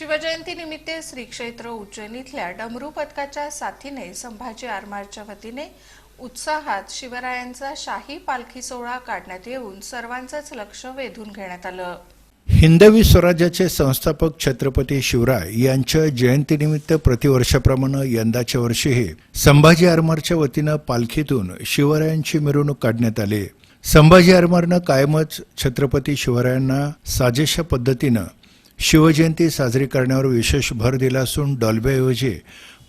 शिवजयंतीनिमित्त श्री क्षेत्र उज्जैन इथल्या डमरू पथकाच्या साथीने संभाजी आरमारच्या वतीने उत्साहात शिवरायांचा शाही पालखी सोहळा काढण्यात येऊन सर्वांचंच लक्ष वेधून घेण्यात आलं. हिंदवी स्वराज्याचे संस्थापक छत्रपती शिवराय यांच्या जयंतीनिमित्त प्रतिवर्षाप्रमाणे यंदाच्या वर्षीही संभाजी आरमारच्या वतीनं पालखीतून शिवरायांची मिरवणूक काढण्यात आली. संभाजी आरमारनं कायमच छत्रपती शिवरायांना साजेशा पद्धतीनं शिवजयंती साजरी करण्यावर विशेष भर दिला असून डॉल्बेऐवजी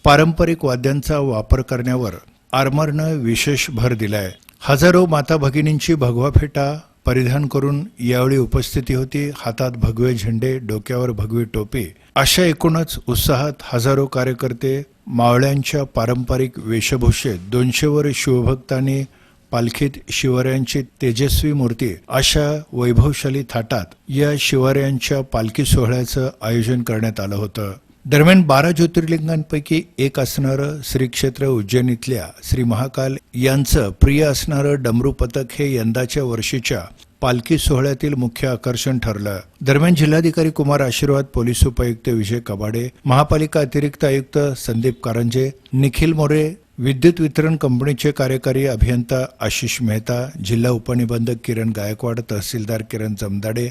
पारंपरिक वाद्यांचा वापर करण्यावर आर्मरनं विशेष भर दिलाय. हजारो माता भगिनींची भगवा फेटा परिधान करून यावेळी उपस्थिती होती. हातात भगवे झेंडे डोक्यावर भगवी टोपी. अशा एकूणच उत्साहात हजारो कार्यकर्ते मावळ्यांच्या पारंपरिक वेशभूषेत दोनशेवर शिवभक्तांनी पालखीत शिवरायांची तेजस्वी मूर्ती अशा वैभवशाली थाटात या शिवरायांच्या पालखी सोहळ्याचं आयोजन करण्यात आलं होतं. दरम्यान बारा ज्योतिर्लिंगांपैकी एक असणारं श्री क्षेत्र उज्जैन इथल्या श्री महाकाल यांचं प्रिय असणारं डमरू पथक हे यंदाच्या वर्षीच्या पालखी सोहळ्यातील मुख्य आकर्षण ठरलं. दरम्यान जिल्हाधिकारी कुमार आशीर्वाद पोलीस उपायुक्त विजय कबाडे महापालिका अतिरिक्त आयुक्त संदीप कारंजे निखिल मोरे विद्युत वितरण कंपनीचे कार्यकारी अभियंता आशिष मेहता जिल्हा उपनिबंधक किरण गायकवाड तहसीलदार किरण जमदाडे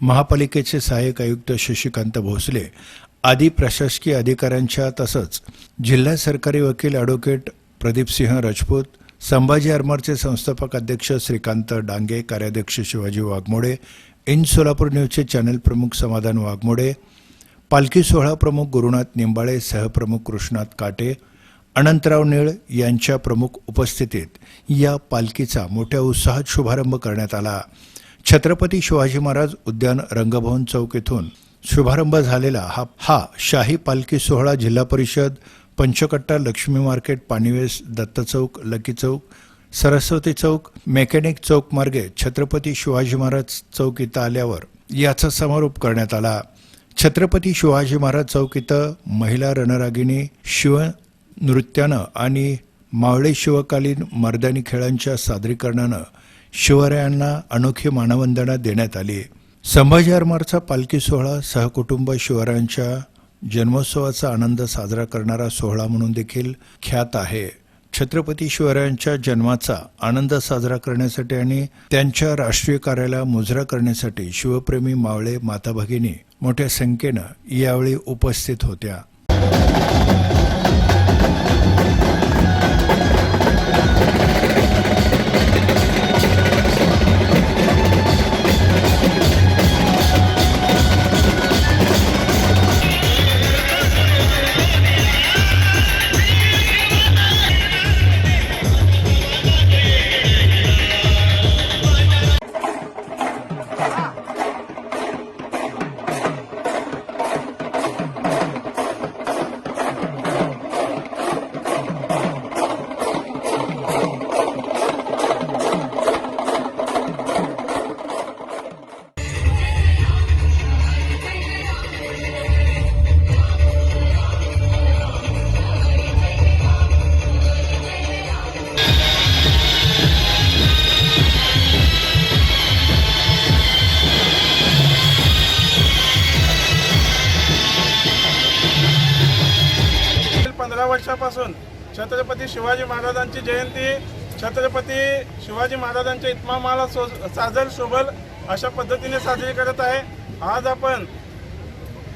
महापालिकेचे सहाय्यक आयुक्त शशिकांत भोसले आदी प्रशासकीय अधिकाऱ्यांच्या तसंच जिल्हा सरकारी वकील ॲडव्होकेट प्रदीपसिंह राजपूत संभाजी आरमारचे संस्थापक अध्यक्ष श्रीकांत डांगे कार्याध्यक्ष शिवाजी वाघमोडे इन सोलापूर न्यूजचे चॅनल प्रमुख समाधान वाघमोडे पालखी सोहळा प्रमुख गुरुनाथ निंबाळे सहप्रमुख कृष्णात काटे अनंतराव निळ यांच्या प्रमुख उपस्थितीत या पालखीचा मोठ्या उत्साहात शुभारंभ करण्यात आला. छत्रपती शिवाजी महाराज उद्यान रंगभवन चौक येथून शुभारंभ झालेला हा हा शाही पालखी सोहळा Zilla Parishad Panchkatta Laxmi market Paniwes Datta chowk lucky chowk Saraswati chowk mechanic chowk मार्गे छत्रपती शिवाजी महाराज चौक इथं आल्यावर याचा समारोप करण्यात आला. छत्रपती शिवाजी महाराज चौक इथं महिला रणरागिणी शिव नृत्यानं आणि मावळे शिवकालीन मर्दानी खेळांच्या सादरीकरणानं शिवरायांना अनोखी मानवंदना देण्यात आली. संभाजी आरमारचा पालखी सोहळा सहकुटुंब शिवरायांच्या जन्मोत्सवाचा आनंद साजरा करणारा सोहळा म्हणून देखील ख्यात आहे. छत्रपती शिवरायांच्या जन्माचा आनंद साजरा करण्यासाठी आणि त्यांच्या राष्ट्रीय कार्याला मुजरा करण्यासाठी शिवप्रेमी मावळे माता भगिनी मोठ्या संख्येनं यावेळी उपस्थित होत्या. वर्षापासून छत्रपती शिवाजी महाराजांची जयंती छत्रपती शिवाजी महाराजांच्या इतमामाला सो साजल शोभल अशा पद्धतीने साजरी करत आहे. आज आपण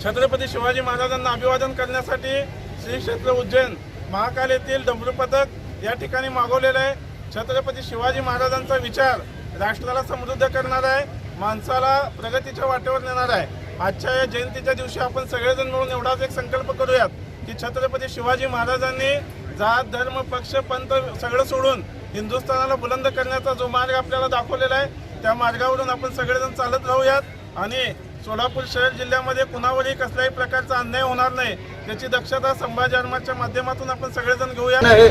छत्रपती शिवाजी महाराजांना अभिवादन करण्यासाठी श्री क्षेत्र उज्जैन महाकाल येथील डमरू पथक या ठिकाणी मागवलेलं आहे. छत्रपती शिवाजी महाराजांचा विचार राष्ट्राला समृद्ध करणार आहे माणसाला प्रगतीच्या वाटेवर नेणार आहे. आजच्या या जयंतीच्या दिवशी आपण सगळेजण मिळून एवढाच एक संकल्प करूयात. की छत्रपती शिवाजी महाराजांनी जात धर्म पक्ष पंत सगळं सोडून हिंदुस्थानाला बुलंद करण्याचा जो मार्ग आपल्याला दाखवलेला आहे त्या मार्गावरून आपण सगळेजण चालत राहूयात आणि सोलापूर शहर जिल्ह्यामध्ये कुणावरही कसल्याही प्रकारचा अन्याय होणार नाही याची दक्षता संभाजी आरमारच्या माध्यमातून आपण सगळेजण घेऊया आहे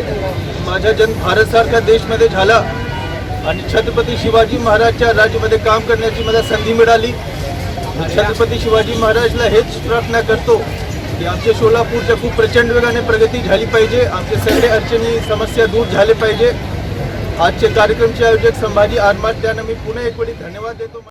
माझा जन्म भारतसारख्या देशमध्ये झाला आणि छत्रपती शिवाजी महाराजच्या राज्यामध्ये काम करण्याची मला संधी मिळाली. छत्रपती शिवाजी महाराजला हेच प्रार्थना करतो. की आमच्या सोलापूरच्या खूप प्रचंड वेगाने प्रगती झाली पाहिजे. आमचे सगळे अडचणी समस्या दूर झाले पाहिजे. आजचे कार्यक्रमचे आयोजक संभाजी आरमात त्यांना मी पुन्हा एक वेळी धन्यवाद देतो.